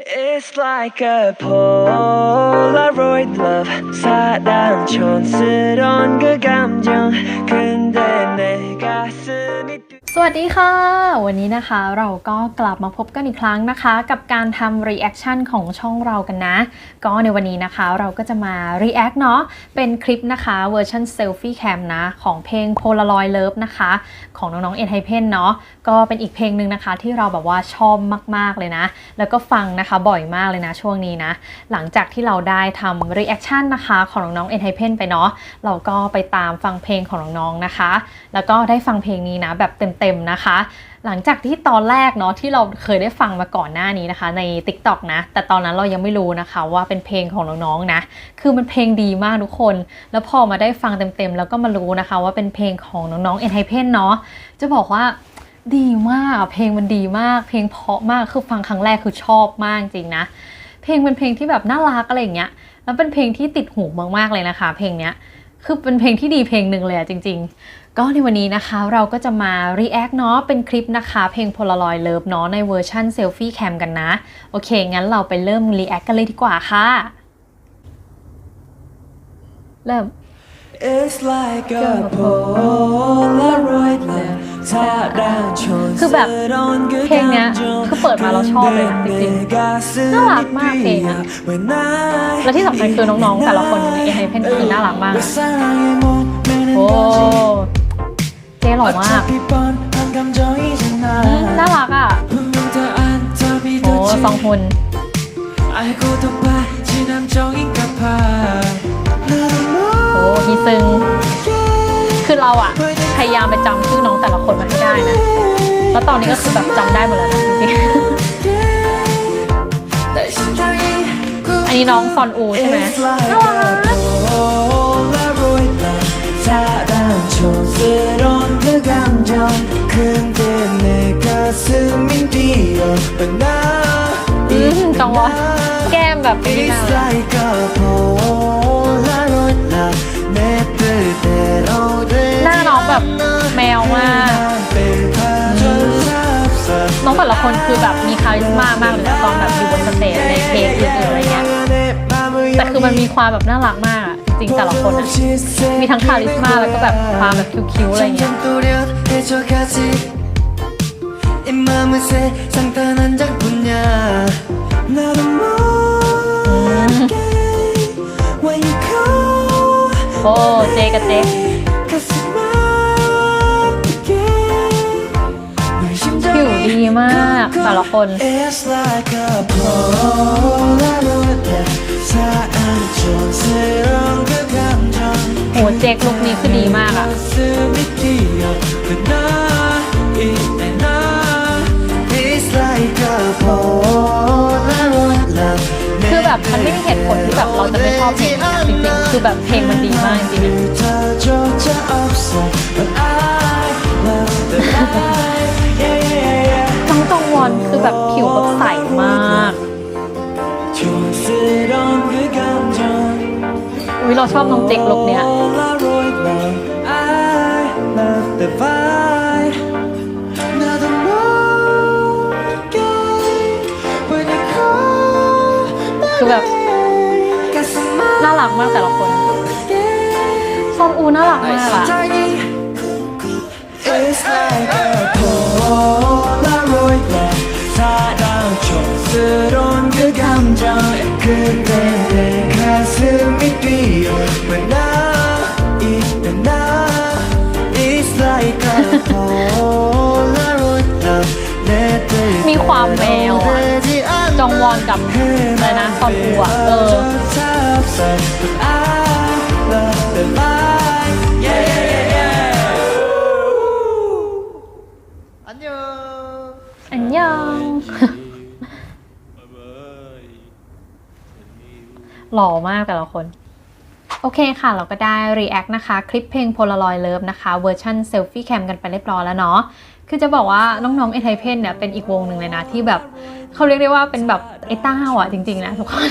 It's like a Polaroid love 사랑 촌스러운 그 감정 근데 내 가슴이 뛰- สวัสดีค่ะ วันนี้นะคะเราก็กลับมาพบกันอีกครั้งนะคะ กับการทำ reaction ของช่องเรากันนะ ก็ในวันนี้นะคะเราก็จะมา react เนาะเป็นคลิปนะคะเวอร์ชัน selfie cam นะ ของเพลง Polaroid Love นะคะ ของน้องๆ e n h y p e n เนาะก็เป็นอีกเพลงหนึ่งนะคะ ที่เราแบบว่าชอบมากๆเลยนะ แล้วก็ฟังนะคะบ่อยมากเลยนะช่วงนี้นะ หลังจากที่เราได้ทำ reaction นะคะของน้องๆ e n h y p e n ไปเนาะเราก็ไปตามฟังเพลงของน้องๆนะคะ แล้วก็ได้ฟังเพลงนี้นะแบบเต็มๆนะคะ หลังจากที่ตอนแรกเนาะที่เราเคยได้ฟังมาก่อนหน้านี้นะคะ ใน TikTok นะ แต่ตอนนั้นเรายังไม่รู้นะคะว่าเป็นเพลงของน้องๆนะ คือมันเพลงดีมากทุกคน แล้วพอมาได้ฟังเต็มๆ แล้วก็มารู้นะคะ ว่าเป็นเพลงของน้องๆ e n h y p e n เนาะจะบอกว่าดีมากเพลงมันดีมาก เพลงเพราะมากคือฟังครั้งแรกคือชอบมากจริงนะเพลงเป็นเพลงที่แบบน่ารักอะไรอย่างเงี้ยแล้วเป็นเพลงที่ติดหูมากๆเลยนะคะ เพลงเนี้ยคือเป็นเพลงที่ดีเพลงหนึ่งเลยอะจริง ๆ ก็ในวันนี้นะคะเราก็จะมารีแอคเนาะเป็นคลิปนะคะ เพลง Polaroid Love เนาะในเวอร์ชั่นเซลฟี่แคมกันนะ โอเค งั้นเราไปเริ่มรีแอคกันเลยดีกว่าค่ะ เริ่ม It's like a Polaroid love คือแบบเพลงเนี้ยคือเปิดมาเราชอบเลยนะจริงๆน่ารักมากเพลงอะและที่สำคัญคือน้องๆ แต่ละคนในเอเนเพนคืน่ารักมาก โอ้ เจ๊หล่อมากน่ารักอะ โอ้สองคนโอ้ฮีซึง คือเราอะ พยายามไปจำชื่อน้องแต่ละคนมาให้ได้นะ แล้วตอนนี้ก็คือแบบจำได้หมดแล้วจริงอันนี้น้องซอนอูใช่ไหมน่ารัก แก้มแบบเป็นยังไง It's like a Polaroid love 내 뜻대로 หน้าน้องแบบแมวมาก น้องแต่ละคนคือแบบมีคาริสมามากเลยนะตอนแบบอยู่บนสเตจในเพลงอื่นๆอะไรเงี้ย แต่คือมันมีความแบบน่ารักมากอะจริงๆแต่ละคนอะ มีทั้งคาริสมาแล้วก็แบบความแบบคิ้วๆอะไรเงี้ย 이 마음은 세상 단한 장뿐이야 나도 โอ้เจกับเจผิวดีมากแต่ละคน โหเจกลุกนี้คือดีมากอะ แบบมันไม่มีเหตุผลที่แบบเราจะไม่ชอบเพลงนี้จริงๆคือแบบเพลงมันดีมากจริงทั้งตองวอนคือแบบผิวแบบใสมากอุ้ยเราชอบน้องเจ๊กลุกเนี้ย แบบน่ารักมากแต่ละคนซอมอูน่ารักมากอะ มีความแมวจองวอนกับอะไรนะตอนอูอเออ อันยองหล่อมากแต่ละคน โอเคค่ะ เราก็ได้ react นะคะ คลิปเพลง Polaroid Love นะคะเวอร์ชัน selfie cam กันไปเรียบร้อยแล้วเนาะคือจะบอกว่าน้องๆเอไทเพนเนี่ยเป็นอีกวงหนึ่งเลยนะที่แบบเขาเรียกได้ว่าเป็นแบบไอต้าอะจริงๆนะทุกคน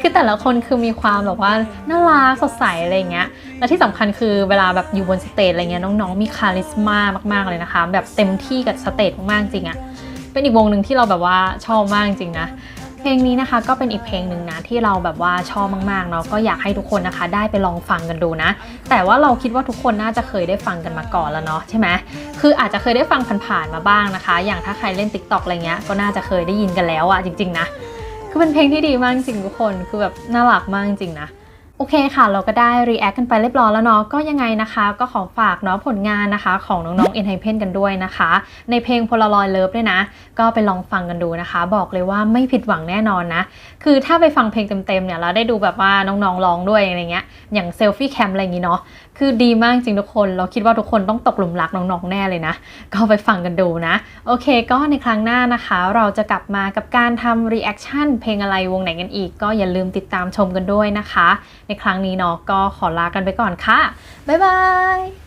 คือแต่ละคนคือมีความแบบว่าน่ารักสดใสอะไรเงี้ยและที่สำคัญคือเวลาแบบอยู่บนสเตจอะไรเงี้ยน้องๆมีคาลิสมามากๆเลยนะคะ แบบเต็มที่กับสเตจมากๆจริงอะเป็นอีกวงหนึ่งที่เราแบบว่าชอบมากจริงนะ ลงนี้นะคะก็เป็นอีกเพลงหนึ่งนะที่เราแบบว่าชอบมากๆเนาะก็อยากให้ทุกคนนะคะ ได้ไปลองฟังกันดูนะ แต่ว่าเราคิดว่าทุกคนน่าจะเคยได้ฟังกันมาก่อนแล้วเนาะใช่ไหมคืออาจจะเคยได้ฟังผ่านๆมาบ้างนะคะ อย่างถ้าใครเล่น t ิ k t o k อะไรเงี้ยก็น่าจะเคยได้ยินกันแล้วอะจริง ๆ นะ คือเป็นเพลงที่ดีมากจริงทุกคนคือแบบน่ารักมากจริงนะ โอเคค่ะ เราก็ได้ react กันไปเรียบร้อยแล้วเนาะก็ยังไงนะคะ ก็ขอฝากเนาะผลงานนะคะ ของน้องๆ e n h y p e n กันด้วยนะคะ ในเพลง Polaroid Love ด้วยนะ ก็ไปลองฟังกันดูนะคะ บอกเลยว่าไม่ผิดหวังแน่นอนนะ คือถ้าไปฟังเพลงเต็มๆเนี่ยเราได้ดูแบบว่าน้องๆร้องด้วยอะไรเงี้ยอย่างเซลฟี่แคมอะไรอย่างงี้เนาะคือดีมากจริงทุกคน เราคิดว่าทุกคนต้องตกหลุมรักน้องๆแน่เลยนะ ก็ไปฟังกันดูนะ โอเค ก็ในครั้งหน้านะคะ เราจะกลับมากับการทำ reaction เพลงอะไรวงไหนกันอีก ก็อย่าลืมติดตามชมกันด้วยนะคะในครั้งนี้เนาะก็ขอลากันไปก่อนค่ะ บ๊ายบาย